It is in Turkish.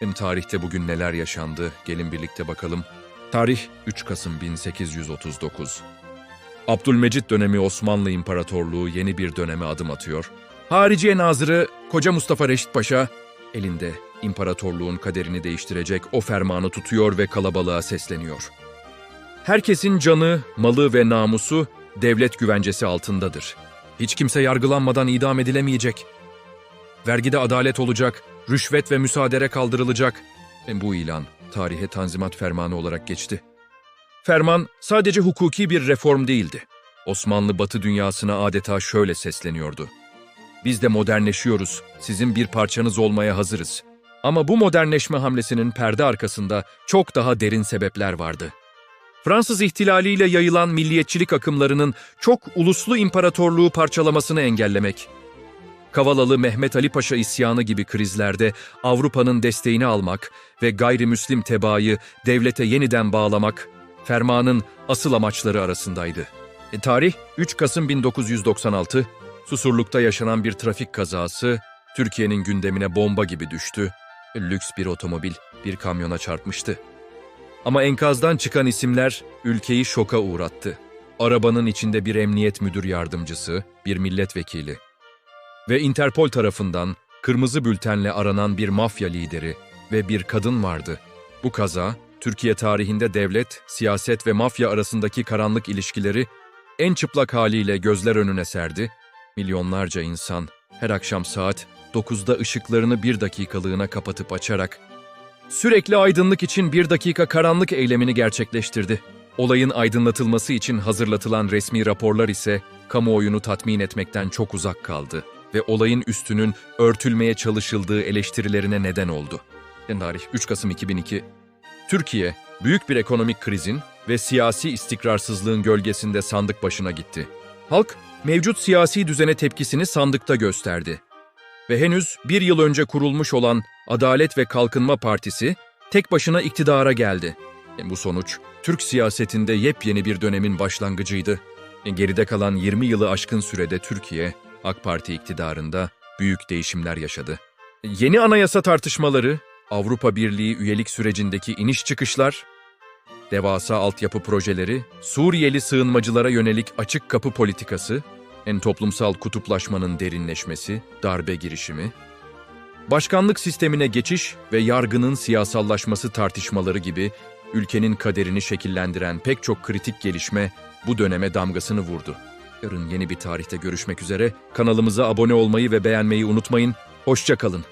Tarihte bugün neler yaşandı gelin birlikte bakalım. Tarih 3 Kasım 1839. Abdülmecit dönemi Osmanlı İmparatorluğu yeni bir döneme adım atıyor. Hariciye Nazırı Koca Mustafa Reşit Paşa elinde imparatorluğun kaderini değiştirecek o fermanı tutuyor ve kalabalığa sesleniyor. Herkesin canı, malı ve namusu devlet güvencesi altındadır. Hiç kimse yargılanmadan idam edilemeyecek. Vergide adalet olacak, rüşvet ve müsaadere kaldırılacak. Ve bu ilan tarihe Tanzimat Fermanı olarak geçti. Ferman sadece hukuki bir reform değildi. Osmanlı Batı dünyasına adeta şöyle sesleniyordu. Biz de modernleşiyoruz, sizin bir parçanız olmaya hazırız. Ama bu modernleşme hamlesinin perde arkasında çok daha derin sebepler vardı. Fransız ihtilaliyle yayılan milliyetçilik akımlarının çok uluslu imparatorluğu parçalamasını engellemek, Kavalalı Mehmet Ali Paşa isyanı gibi krizlerde Avrupa'nın desteğini almak ve gayrimüslim tebaayı devlete yeniden bağlamak fermanın asıl amaçları arasındaydı. E, tarih 3 Kasım 1996, Susurluk'ta yaşanan bir trafik kazası Türkiye'nin gündemine bomba gibi düştü. E, Lüks bir otomobil bir kamyona çarpmıştı. Ama enkazdan çıkan isimler ülkeyi şoka uğrattı. Arabanın içinde bir emniyet müdür yardımcısı, bir milletvekili, ve Interpol tarafından kırmızı bültenle aranan bir mafya lideri ve bir kadın vardı. Bu kaza, Türkiye tarihinde devlet, siyaset ve mafya arasındaki karanlık ilişkileri en çıplak haliyle gözler önüne serdi. Milyonlarca insan her akşam saat 9'da ışıklarını bir dakikalığına kapatıp açarak sürekli aydınlık için bir dakika karanlık eylemini gerçekleştirdi. Olayın aydınlatılması için hazırlatılan resmi raporlar ise kamuoyunu tatmin etmekten çok uzak kaldı ve olayın üstünün örtülmeye çalışıldığı eleştirilerine neden oldu. Tarih 3 Kasım 2002 Türkiye, büyük bir ekonomik krizin ve siyasi istikrarsızlığın gölgesinde sandık başına gitti. Halk, mevcut siyasi düzene tepkisini sandıkta gösterdi. Ve henüz bir yıl önce kurulmuş olan Adalet ve Kalkınma Partisi tek başına iktidara geldi. E, Bu sonuç, Türk siyasetinde yepyeni bir dönemin başlangıcıydı. E, Geride kalan 20 yılı aşkın sürede Türkiye, AK Parti iktidarında büyük değişimler yaşadı. Yeni anayasa tartışmaları, Avrupa Birliği üyelik sürecindeki iniş çıkışlar, devasa altyapı projeleri, Suriyeli sığınmacılara yönelik açık kapı politikası, en toplumsal kutuplaşmanın derinleşmesi, darbe girişimi, başkanlık sistemine geçiş ve yargının siyasallaşması tartışmaları gibi ülkenin kaderini şekillendiren pek çok kritik gelişme bu döneme damgasını vurdu. Yarın yeni bir tarihte görüşmek üzere. Kanalımıza abone olmayı ve beğenmeyi unutmayın. Hoşça kalın.